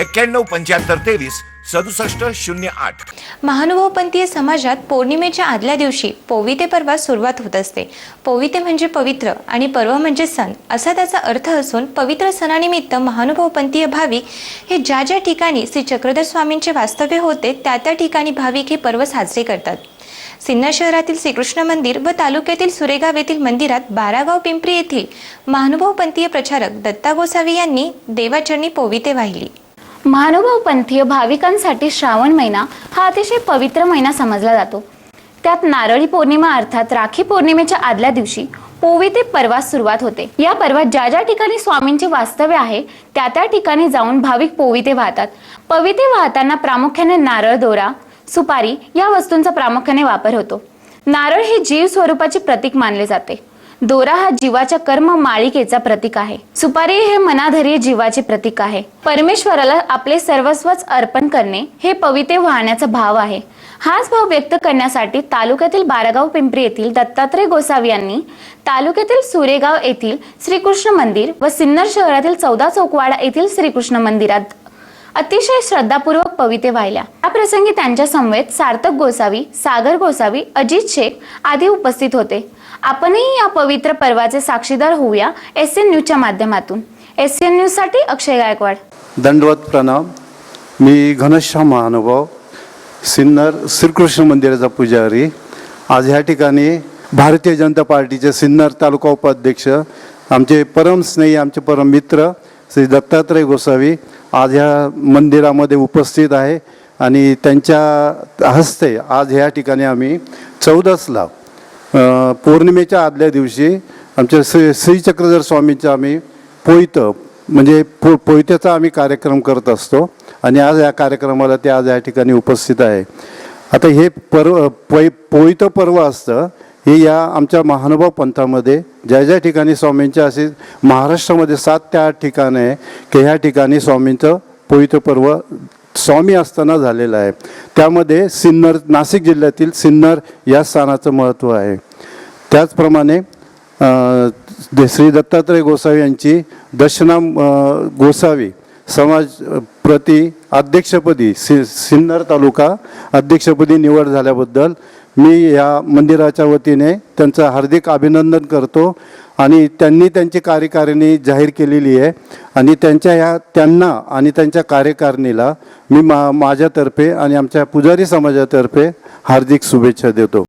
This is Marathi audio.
एक्क्याण्णव पंच्याहत्तर तेवीस सदुसष्ट शून्य आठ. महानुभावपंथीय समाजात पौर्णिमेच्या आदल्या दिवशी पोविते पर्वात सुरुवात होत असते. पोविते म्हणजे पवित्र आणि पर्व म्हणजे सण असा त्याचा अर्थ असून पवित्र सणानिमित्त महानुभावपंथीय भाविक हे ज्या ज्या ठिकाणी श्री चक्रधर स्वामींचे वास्तव्य होते त्या त्या ठिकाणी भाविक हे पर्व साजरे करतात. सिन्नर शहरातील श्रीकृष्ण मंदिर व तालुक्यातील सुरेगाव येथील मंदिरात बारागाव पिंपरी येथील महानुभावपंथीय प्रचारक दत्ता गोसावी यांनी देवाचरणी पोविते वाहिली. महानुभावपंथीय भाविकांसाठी श्रावण महिना हा अतिशय पवित्र महिना समजला जातो. त्यात नारळी पौर्णिमा अर्थात राखी पौर्णिमेच्या आदल्या दिवशी पोवी ते पर्वास सुरुवात होते. या पर्वात ज्या ज्या ठिकाणी स्वामींचे वास्तव्य आहे त्या त्या ठिकाणी जाऊन भाविक पोविते वाहतात. पविते वाहताना प्रामुख्याने नारळ दोरा सुपारी या वस्तूंचा प्रामुख्याने वापर होतो. नारळ हे जीव स्वरूपाचे प्रतीक मानले जाते. दोरा हा जीवाच्या कर्म माळिकेचा प्रतीक आहे. सुपारी हे मनाधरी जीवाचे प्रतीक आहे. परमेश्वराला आपले सर्वस्वच अर्पण करणे हे पविते वाहण्याचा भाव आहे. हाच भाव व्यक्त करण्यासाठी तालुक्यातील बारागाव पिंपरी येथील दत्तात्रय गोसावी यांनी तालुक्यातील सुरेगाव येथील श्रीकृष्ण मंदिर व सिन्नर शहरातील चौदा चौकवाडा येथील श्रीकृष्ण मंदिरात अतिशय श्रद्धापूर्वक पविते वाहिल्या या प्रसंगी त्यांच्या समवेत सार्थक गोसावी सागर गोसावी अजित शेख आदी उपस्थित होते. आपणही या पवित्र पर्वाचे साक्षीदार होऊया एस एन न्यूजच्या माध्यमातून. एस एन न्यूजसाठी अक्षय गायकवाड. दंडवत प्रणाम. मी घनश्याम महानुभाव सिन्नर श्रीकृष्ण मंदिराचा पुजारी. आज ह्या ठिकाणी भारतीय जनता पार्टीचे सिन्नर तालुका उपाध्यक्ष आमचे परम स्नेही आमचे परम मित्र श्री दत्तात्रय गोसावी आज ह्या मंदिरामध्ये उपस्थित आहे आणि त्यांच्या हस्ते आज ह्या ठिकाणी आम्ही चौदसला पौर्णिमेच्या आदल्या दिवशी आमच्या श्री श्रीचक्रधर स्वामींचं आम्ही पोयतं म्हणजे पो पोयत्याचा आम्ही कार्यक्रम करत असतो आणि आज या कार्यक्रमाला ते आज या ठिकाणी उपस्थित आहे. आता हे पर्व पै पोयतं पर्व असतं हे या आमच्या महानुभाव पंथामध्ये ज्या ज्या ठिकाणी स्वामींच्या असे महाराष्ट्रामध्ये सात ते आठ ठिकाणं आहे की ह्या ठिकाणी स्वामींचं पवित्र पर्व स्वामी असताना झालेलं आहे. त्यामध्ये सिन्नर नाशिक जिल्ह्यातील सिन्नर या स्थानाचं महत्त्व आहे. त्याचप्रमाणे श्री दत्तात्रय गोसावी यांची दर्शना गोसावी समाज प्रति अध्यक्षपदी सि सिन्नर तालुका अध्यक्षपदी निवड झाल्याबद्दल मी या मंदिराच्या वतीने त्यांचं हार्दिक अभिनंदन करतो आणि त्यांनी त्यांची कार्यकारिणी जाहीर केलेली आहे. आणि त्यांच्या ह्या त्यांना आणि त्यांच्या कार्यकारिणीला मी मा माझ्यातर्फे आणि आमच्या पुजारी समाजातर्फे हार्दिक शुभेच्छा देतो.